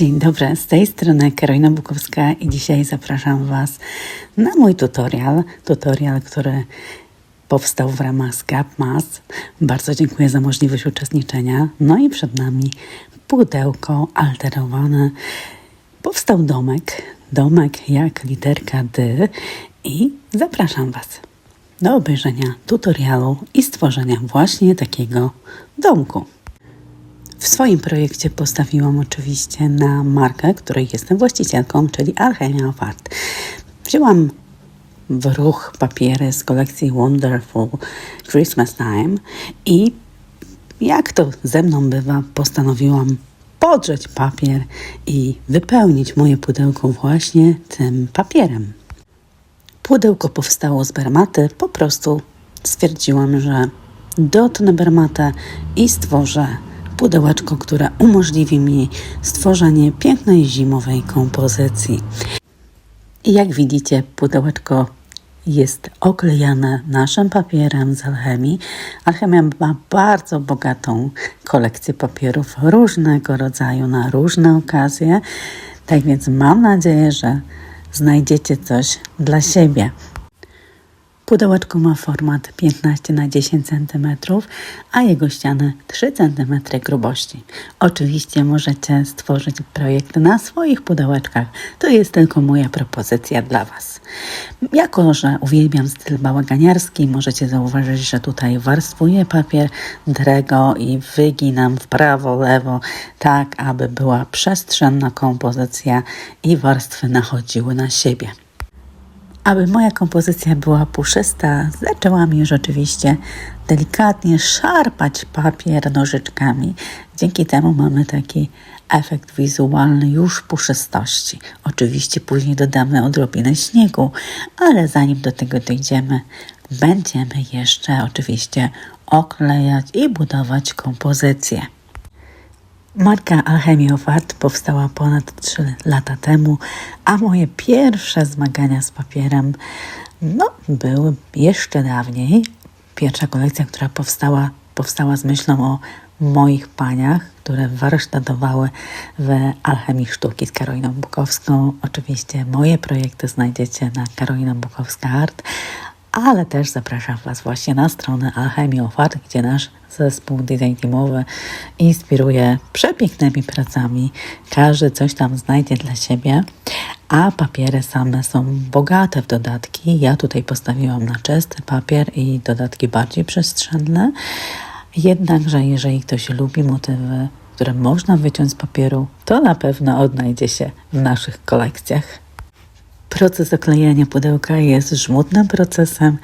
Dzień dobry, z tej strony Karolina Bukowska i dzisiaj zapraszam Was na mój tutorial. Tutorial, który powstał w ramach ScrapMass. Bardzo dziękuję za możliwość uczestniczenia. No i przed nami pudełko alterowane. Powstał domek, domek jak literka D i zapraszam Was do obejrzenia tutorialu i stworzenia właśnie takiego domku. W swoim projekcie postawiłam oczywiście na markę, której jestem właścicielką, czyli Alchemia of Art. Wzięłam w ruch papiery z kolekcji Wonderful Christmas Time i jak to ze mną bywa, postanowiłam podrzeć papier i wypełnić moje pudełko właśnie tym papierem. Pudełko powstało z bermaty, po prostu stwierdziłam, że dotnę bermatę i stworzę pudełeczko, które umożliwi mi stworzenie pięknej zimowej kompozycji. Jak widzicie, pudełeczko jest oklejane naszym papierem z alchemii. Alchemia ma bardzo bogatą kolekcję papierów różnego rodzaju na różne okazje. Tak więc mam nadzieję, że znajdziecie coś dla siebie. Pudełeczko ma format 15 na 10 cm, a jego ściany 3 cm grubości. Oczywiście możecie stworzyć projekt na swoich pudełeczkach. To jest tylko moja propozycja dla Was. Jako, że uwielbiam styl bałaganiarski, możecie zauważyć, że tutaj warstwuję papier drego i wyginam w prawo, lewo, tak aby była przestrzenna kompozycja i warstwy nachodziły na siebie. Aby moja kompozycja była puszysta, zaczęłam już oczywiście delikatnie szarpać papier nożyczkami. Dzięki temu mamy taki efekt wizualny już puszystości. Oczywiście później dodamy odrobinę śniegu, ale zanim do tego dojdziemy, będziemy jeszcze oczywiście oklejać i budować kompozycję. Marka Alchemia of Art powstała ponad 3 lata temu, a moje pierwsze zmagania z papierem no, były jeszcze dawniej. Pierwsza kolekcja, która powstała, powstała z myślą o moich paniach, które warsztatowały w Alchemii Sztuki z Karoliną Bukowską. Oczywiście moje projekty znajdziecie na Karolina Bukowska Art, ale też zapraszam Was właśnie na stronę Alchemii of Art, gdzie nasz zespół design teamowy inspiruje przepięknymi pracami. Każdy coś tam znajdzie dla siebie, a papiery same są bogate w dodatki. Ja tutaj postawiłam na czysty papier i dodatki bardziej przestrzenne. Jednakże, jeżeli ktoś lubi motywy, które można wyciąć z papieru, to na pewno odnajdzie się w naszych kolekcjach. Proces oklejania pudełka jest żmudnym procesem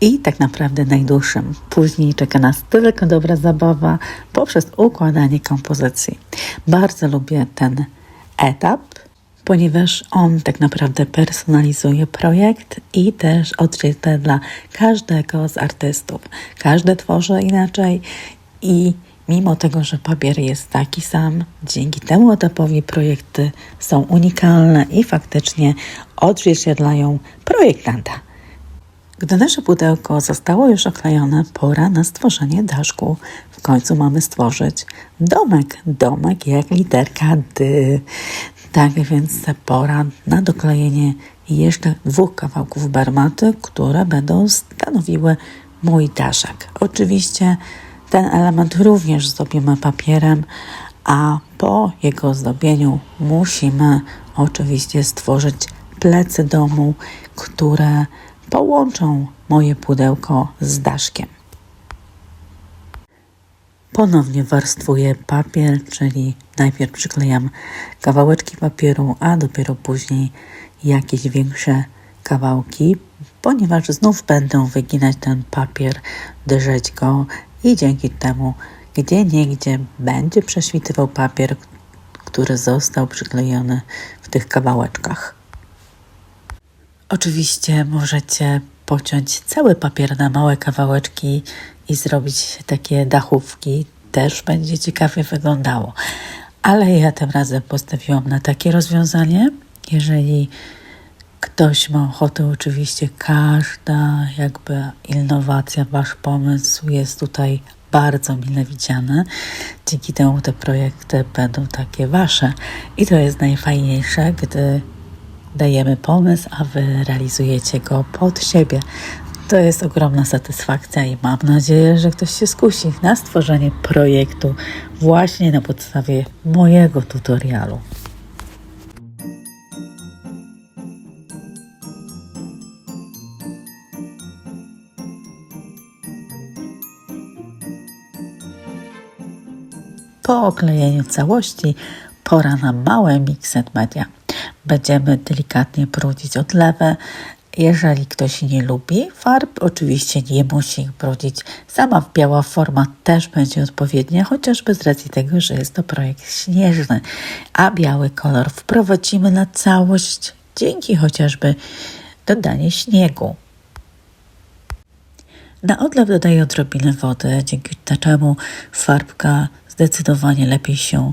i tak naprawdę najdłuższym. Później czeka nas tylko dobra zabawa poprzez układanie kompozycji. Bardzo lubię ten etap, ponieważ on tak naprawdę personalizuje projekt i też odzwierciedla każdego z artystów. Każdy tworzy inaczej i Mimo tego, że papier jest taki sam, dzięki temu etapowi projekty są unikalne i faktycznie odzwierciedlają projektanta. Gdy nasze pudełko zostało już oklejone, pora na stworzenie daszku. W końcu mamy stworzyć domek. Domek jak literka D. Tak więc pora na doklejenie jeszcze dwóch kawałków barmaty, które będą stanowiły mój daszek. Oczywiście ten element również zdobimy papierem, a po jego zdobieniu musimy oczywiście stworzyć plecy domu, które połączą moje pudełko z daszkiem. Ponownie warstwuję papier, czyli najpierw przyklejam kawałeczki papieru, a dopiero później jakieś większe kawałki, ponieważ znów będę wyginać ten papier, drzeć go i dzięki temu gdzie niegdzie będzie prześwitywał papier, który został przyklejony w tych kawałeczkach. Oczywiście możecie pociąć cały papier na małe kawałeczki i zrobić takie dachówki. Też będzie ciekawie wyglądało. Ale ja tym razem postawiłam na takie rozwiązanie. Jeżeli ktoś ma ochotę, oczywiście każda jakby innowacja, wasz pomysł jest tutaj bardzo mile widziany. Dzięki temu te projekty będą takie wasze. I to jest najfajniejsze, gdy dajemy pomysł, a wy realizujecie go pod siebie. To jest ogromna satysfakcja i mam nadzieję, że ktoś się skusi na stworzenie projektu właśnie na podstawie mojego tutorialu. Po oklejeniu całości pora na małe mixed media. Będziemy delikatnie brudzić odlewę. Jeżeli ktoś nie lubi farb, oczywiście nie musi ich brudzić. Sama biała forma też będzie odpowiednia, chociażby z racji tego, że jest to projekt śnieżny, a biały kolor wprowadzimy na całość dzięki chociażby dodaniu śniegu. Na odlew dodaję odrobinę wody, dzięki czemu farbka zdecydowanie lepiej się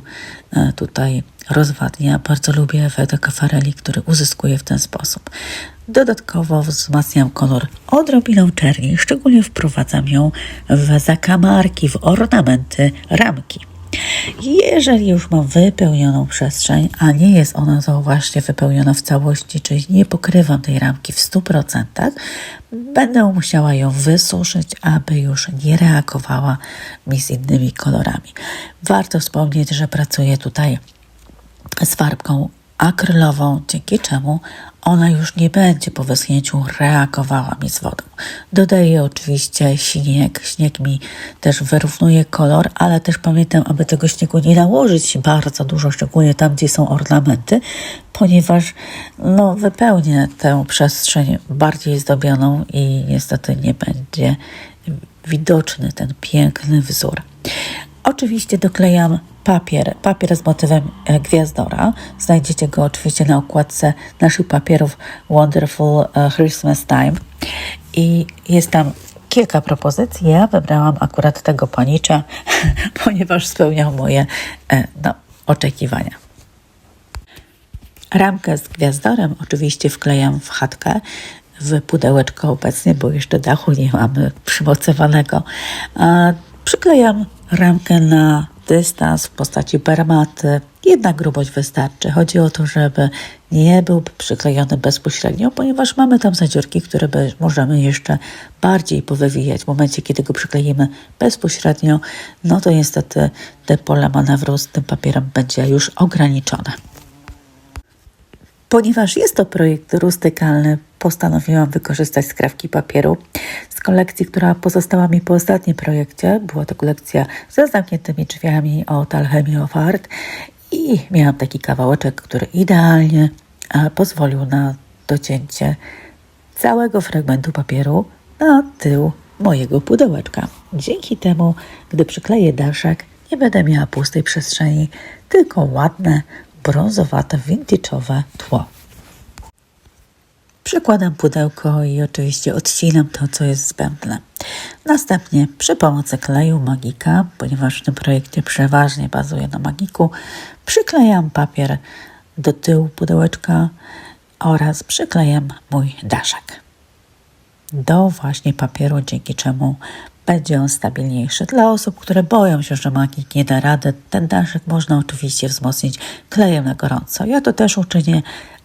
e, tutaj rozwadnia. Bardzo lubię efekt kafareli, który uzyskuję w ten sposób. Dodatkowo wzmacniam kolor odrobiną czerni, szczególnie wprowadzam ją w zakamarki, w ornamenty ramki. Jeżeli już mam wypełnioną przestrzeń, a nie jest ona zauważcie wypełniona w całości, czyli nie pokrywam tej ramki w 100%, będę musiała ją wysuszyć, aby już nie reagowała mi z innymi kolorami. Warto wspomnieć, że pracuję tutaj z farbką akrylową, dzięki czemu ona już nie będzie po wyschnięciu reagowała mi z wodą. Dodaję oczywiście śnieg. Śnieg mi też wyrównuje kolor, ale też pamiętam, aby tego śniegu nie nałożyć bardzo dużo, szczególnie tam, gdzie są ornamenty, ponieważ no, wypełnię tę przestrzeń bardziej zdobioną i niestety nie będzie widoczny ten piękny wzór. Oczywiście doklejam papier, papier z motywem e, gwiazdora. Znajdziecie go oczywiście na okładce naszych papierów Wonderful e, Christmas Time. I jest tam kilka propozycji. Ja wybrałam akurat tego panicza, ponieważ spełniał moje e, no, oczekiwania. Ramkę z gwiazdorem oczywiście wklejam w chatkę, w pudełeczko obecnie, bo jeszcze dachu nie mamy przymocowanego. Przyklejam ramkę na dystans w postaci permaty. Jedna grubość wystarczy. Chodzi o to, żeby nie był przyklejony bezpośrednio, ponieważ mamy tam zadziorki, które możemy jeszcze bardziej powywijać. W momencie, kiedy go przykleimy bezpośrednio, no to niestety te pole manewru z tym papierem będzie już ograniczone. Ponieważ jest to projekt rustykalny, postanowiłam wykorzystać skrawki papieru kolekcji, która pozostała mi po ostatnim projekcie. Była to kolekcja ze zamkniętymi drzwiami od Alchemy of Art i miałam taki kawałeczek, który idealnie e, pozwolił na docięcie całego fragmentu papieru na tył mojego pudełeczka. Dzięki temu, gdy przykleję daszek, nie będę miała pustej przestrzeni, tylko ładne, brązowate, vintage'owe tło. Przykładam pudełko i oczywiście odcinam to, co jest zbędne. Następnie przy pomocy kleju magika, ponieważ w tym projekcie przeważnie bazuje na magiku, przyklejam papier do tyłu pudełeczka oraz przyklejam mój daszek do właśnie papieru, dzięki czemu będzie on stabilniejszy. Dla osób, które boją się, że magik nie da rady, ten daszek można oczywiście wzmocnić klejem na gorąco. Ja to też uczynię,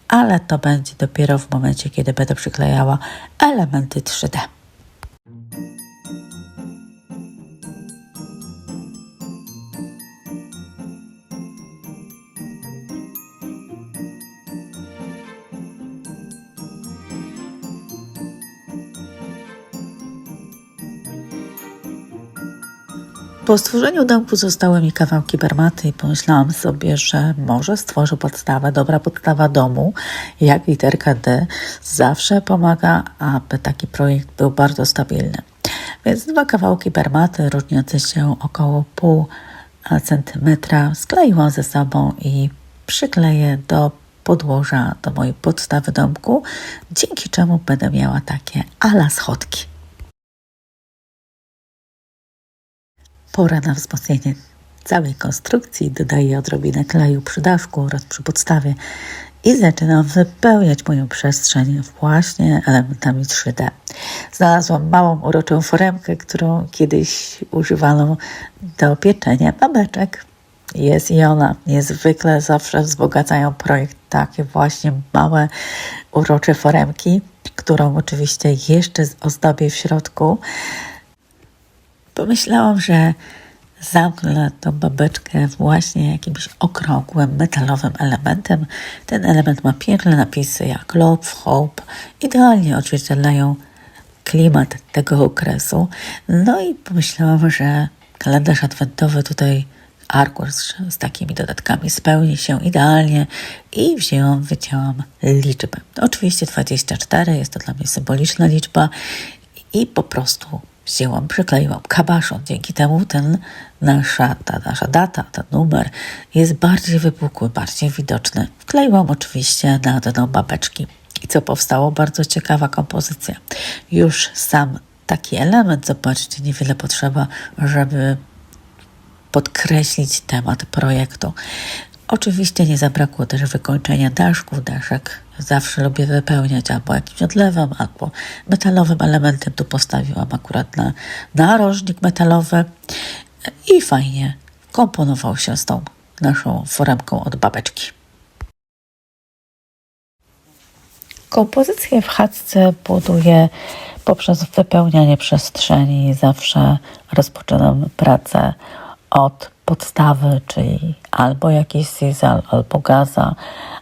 ale to będzie dopiero w momencie, kiedy będę przyklejała elementy 3D. Po stworzeniu domku zostały mi kawałki bermaty i pomyślałam sobie, że może stworzę podstawę, dobra podstawa domu, jak literka D, zawsze pomaga, aby taki projekt był bardzo stabilny. Więc dwa kawałki bermaty różniące się około pół centymetra skleiłam ze sobą i przykleję do podłoża do mojej podstawy domku, dzięki czemu będę miała takie ala schodki. Pora na wzmocnienie całej konstrukcji. Dodaję odrobinę kleju przy daszku oraz przy podstawie i zaczynam wypełniać moją przestrzeń właśnie elementami 3D. Znalazłam małą, uroczą foremkę, którą kiedyś używano do pieczenia babeczek. Jest i ona niezwykle zawsze wzbogacają projekt takie właśnie małe, urocze foremki, którą oczywiście jeszcze ozdobię w środku. Pomyślałam, że zamknę tą babeczkę właśnie jakimś okrągłym, metalowym elementem. Ten element ma piękne napisy jak Love, Hope. Idealnie odzwierciedlają klimat tego okresu. No i pomyślałam, że kalendarz adwentowy tutaj arkusz z takimi dodatkami spełni się idealnie i wzięłam, wycięłam liczbę. Oczywiście 24 jest to dla mnie symboliczna liczba i po prostu wzięłam, przykleiłam kabaszon. Dzięki temu ten nasza, ta nasza data, ten numer jest bardziej wypukły, bardziej widoczny. Wkleiłam oczywiście na dno babeczki. I co powstało? Bardzo ciekawa kompozycja. Już sam taki element, zobaczcie, niewiele potrzeba, żeby podkreślić temat projektu. Oczywiście nie zabrakło też wykończenia daszków, daszek. Zawsze lubię wypełniać albo jakimś odlewem, albo metalowym elementem. Tu postawiłam akurat na narożnik metalowy i fajnie komponował się z tą naszą foremką od babeczki. Kompozycję w chatce buduję poprzez wypełnianie przestrzeni. Zawsze rozpoczynam pracę od podstawy, czyli albo jakiś sizal, albo gaza,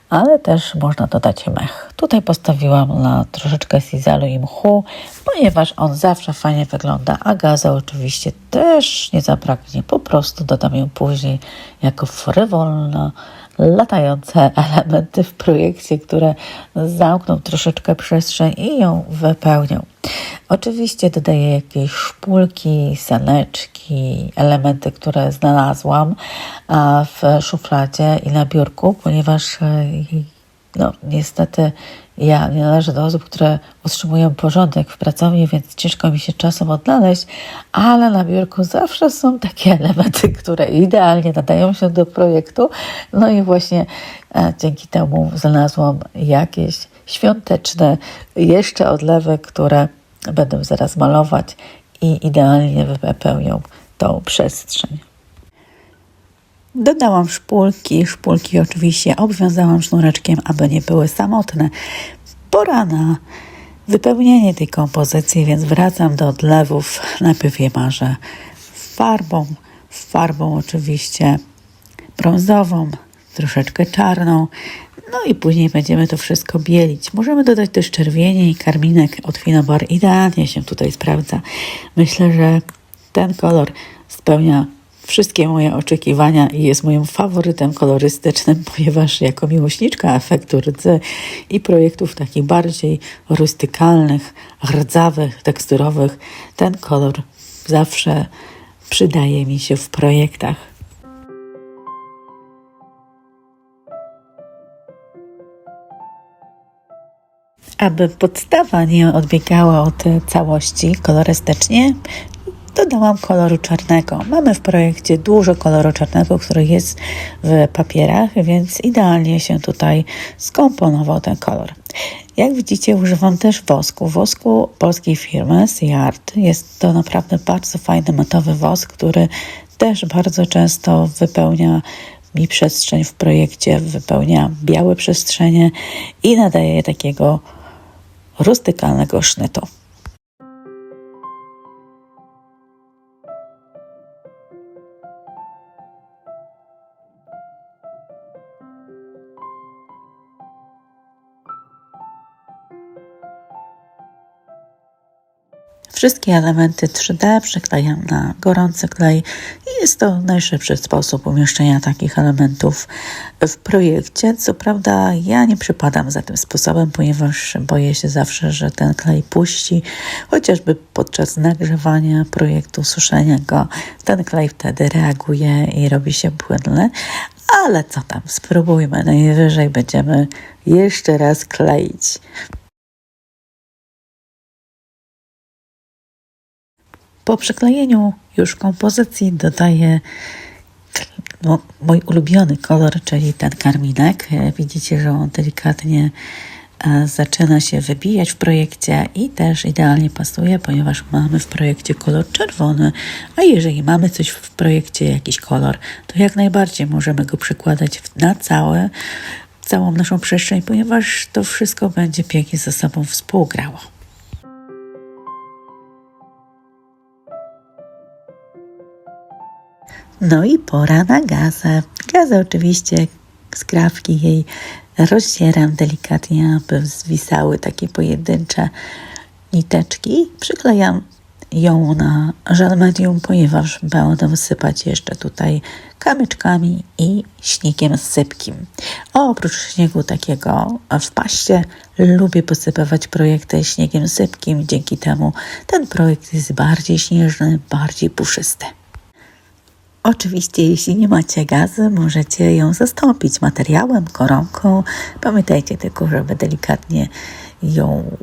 ale też można dodać mech. Tutaj postawiłam na troszeczkę sizalu i mchu, ponieważ on zawsze fajnie wygląda, a gaza oczywiście też nie zabraknie. Po prostu dodam ją później jako frywolna, latające elementy w projekcie, które zamkną troszeczkę przestrzeń i ją wypełnią. Oczywiście dodaję jakieś szpulki, saneczki, elementy, które znalazłam w szufladzie i na biurku, ponieważ e, no, niestety ja nie należę do osób, które utrzymują porządek w pracowni, więc ciężko mi się czasem odnaleźć, ale na biurku zawsze są takie elementy, które idealnie nadają się do projektu. No i właśnie e, dzięki temu znalazłam jakieś świąteczne jeszcze odlewy, które będę zaraz malować i idealnie wypełnią tą przestrzeń. Dodałam szpulki, szpulki oczywiście obwiązałam sznureczkiem, aby nie były samotne. Pora na wypełnienie tej kompozycji, więc wracam do odlewów. Najpierw je marzę farbą, farbą oczywiście brązową, troszeczkę czarną, no i później będziemy to wszystko bielić. Możemy dodać też czerwienie i karminek od Finobar. Idealnie się tutaj sprawdza. Myślę, że ten kolor spełnia wszystkie moje oczekiwania i jest moim faworytem kolorystycznym, ponieważ jako miłośniczka efektu rdzy i projektów takich bardziej rustykalnych, rdzawych, teksturowych, ten kolor zawsze przydaje mi się w projektach. Aby podstawa nie odbiegała od całości kolorystycznie, dodałam koloru czarnego. Mamy w projekcie dużo koloru czarnego, który jest w papierach, więc idealnie się tutaj skomponował ten kolor. Jak widzicie, używam też wosku. Wosku polskiej firmy Sea Art. Jest to naprawdę bardzo fajny matowy wosk, który też bardzo często wypełnia mi przestrzeń w projekcie, wypełnia białe przestrzenie i nadaje takiego rustykalnego sznytu. Wszystkie elementy 3D przyklejam na gorący klej i jest to najszybszy sposób umieszczenia takich elementów w projekcie. Co prawda ja nie przypadam za tym sposobem, ponieważ boję się zawsze, że ten klej puści, chociażby podczas nagrzewania projektu, suszenia go, ten klej wtedy reaguje i robi się płynny, ale co tam, spróbujmy. Najwyżej będziemy jeszcze raz kleić. Po przyklejeniu już kompozycji dodaję no, mój ulubiony kolor, czyli ten karminek. E, Widzicie, że on delikatnie e, zaczyna się wybijać w projekcie i też idealnie pasuje, ponieważ mamy w projekcie kolor czerwony, a jeżeli mamy coś w projekcie, jakiś kolor, to jak najbardziej możemy go przekładać w- na całe, całą naszą przestrzeń, ponieważ to wszystko będzie pięknie ze sobą współgrało. No i pora na gazę. Gazę oczywiście skrawki jej rozcieram delikatnie, aby zwisały takie pojedyncze niteczki. Przyklejam ją na żel medium, ponieważ będę sypać jeszcze tutaj kamyczkami i śniegiem sypkim. Oprócz śniegu takiego w paście lubię posypywać projekty śniegiem sypkim. Dzięki temu ten projekt jest bardziej śnieżny, bardziej puszysty. Oczywiście, jeśli nie macie gazy, możecie ją zastąpić materiałem, koronką. Pamiętajcie tylko, żeby delikatnie ją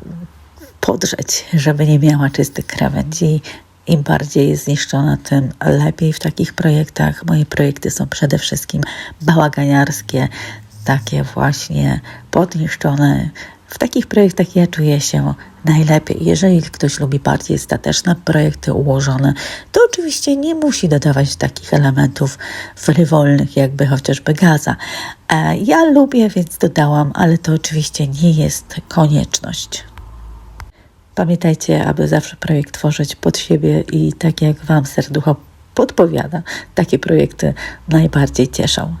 podrzeć, żeby nie miała czystych krawędzi. Im bardziej jest zniszczona, tym lepiej w takich projektach. Moje projekty są przede wszystkim bałaganiarskie, takie właśnie podniszczone. W takich projektach ja czuję się najlepiej. Jeżeli ktoś lubi bardziej stateczne projekty ułożone, to oczywiście nie musi dodawać takich elementów frywolnych, jakby chociażby gaza. E, Ja lubię, więc dodałam, ale to oczywiście nie jest konieczność. Pamiętajcie, aby zawsze projekt tworzyć pod siebie i tak jak Wam serducho podpowiada, takie projekty najbardziej cieszą.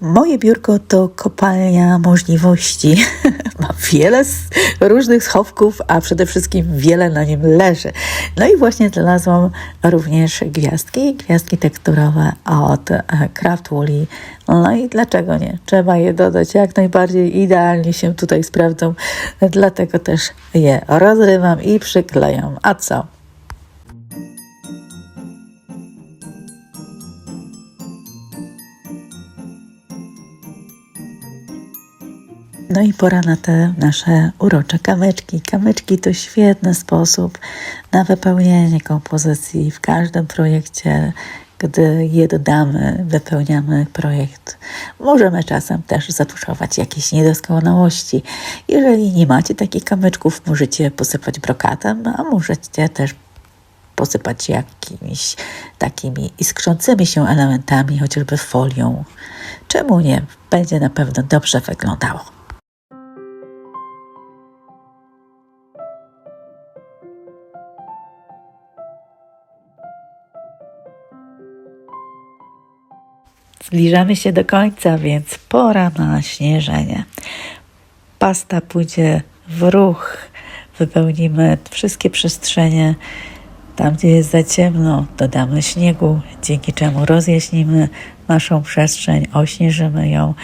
Moje biurko to kopalnia możliwości. Ma wiele różnych schowków, a przede wszystkim wiele na nim leży. No i właśnie znalazłam również gwiazdki, gwiazdki tekturowe od e, Craft Woolly. No i dlaczego nie? Trzeba je dodać jak najbardziej, idealnie się tutaj sprawdzą. Dlatego też je rozrywam i przyklejam. A co? No i pora na te nasze urocze kamyczki. Kamyczki to świetny sposób na wypełnienie kompozycji w każdym projekcie. Gdy je dodamy, wypełniamy projekt. Możemy czasem też zatuszować jakieś niedoskonałości. Jeżeli nie macie takich kamyczków, możecie posypać brokatem, a możecie też posypać jakimiś takimi iskrzącymi się elementami, chociażby folią. Czemu nie? Będzie na pewno dobrze wyglądało. Zbliżamy się do końca, więc pora na śnieżenie. Pasta pójdzie w ruch. Wypełnimy wszystkie przestrzenie. Tam, gdzie jest za ciemno, dodamy śniegu, dzięki czemu rozjaśnimy naszą przestrzeń, ośnieżymy ją.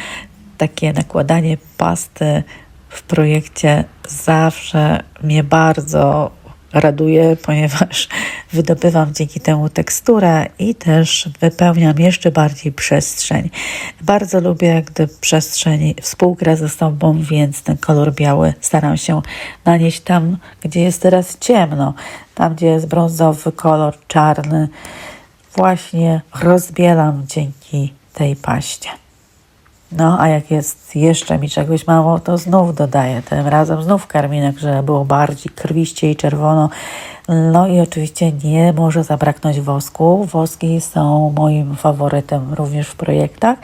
Takie nakładanie pasty w projekcie zawsze mnie bardzo raduje, ponieważ wydobywam dzięki temu teksturę i też wypełniam jeszcze bardziej przestrzeń. Bardzo lubię, gdy przestrzeń współgra ze sobą, więc ten kolor biały staram się nanieść tam, gdzie jest teraz ciemno, tam, gdzie jest brązowy kolor, czarny. Właśnie rozbielam dzięki tej paście. No, a jak jest jeszcze mi czegoś mało, to znów dodaję. Tym razem znów karminek, żeby było bardziej krwiście i czerwono. No i oczywiście nie może zabraknąć wosku. Woski są moim faworytem również w projektach.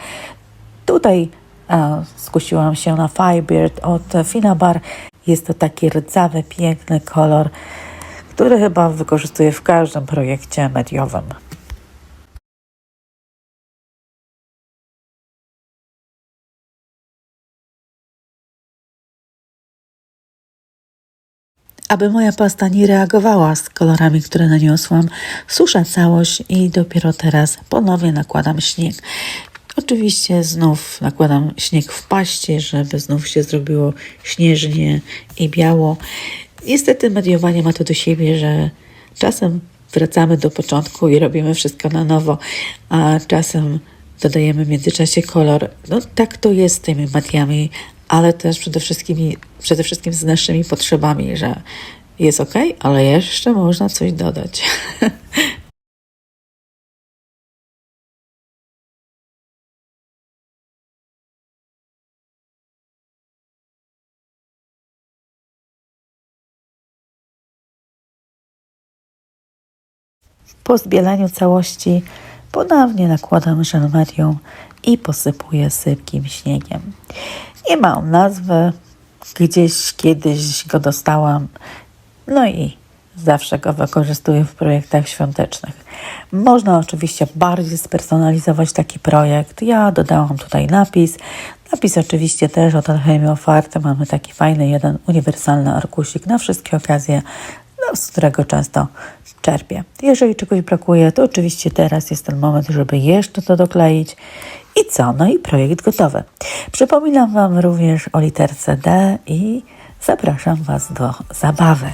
Tutaj e, skusiłam się na Firebird od Finabar. Jest to taki rdzawy, piękny kolor, który chyba wykorzystuję w każdym projekcie mediowym. Aby moja pasta nie reagowała z kolorami, które naniosłam, suszę całość i dopiero teraz ponownie nakładam śnieg. Oczywiście znów nakładam śnieg w paście, żeby znów się zrobiło śnieżnie i biało. Niestety mediowanie ma to do siebie, że czasem wracamy do początku i robimy wszystko na nowo, a czasem dodajemy w międzyczasie kolor. No tak to jest z tymi mediami, ale też przede wszystkim, przede wszystkim z naszymi potrzebami, że jest ok, ale jeszcze można coś dodać. Po zbieleniu całości ponownie nakładam żel medium i posypuję sypkim śniegiem. Nie ma on nazwy, gdzieś kiedyś go dostałam, no i zawsze go wykorzystuję w projektach świątecznych. Można oczywiście bardziej spersonalizować taki projekt. Ja dodałam tutaj napis. Napis oczywiście też od Alchemii Otwarte. Mamy taki fajny, jeden uniwersalny arkusik na wszystkie okazje, no, z którego często czerpię. Jeżeli czegoś brakuje, to oczywiście teraz jest ten moment, żeby jeszcze to dokleić. I co? No i projekt gotowy. Przypominam Wam również o literce D i zapraszam Was do zabawy.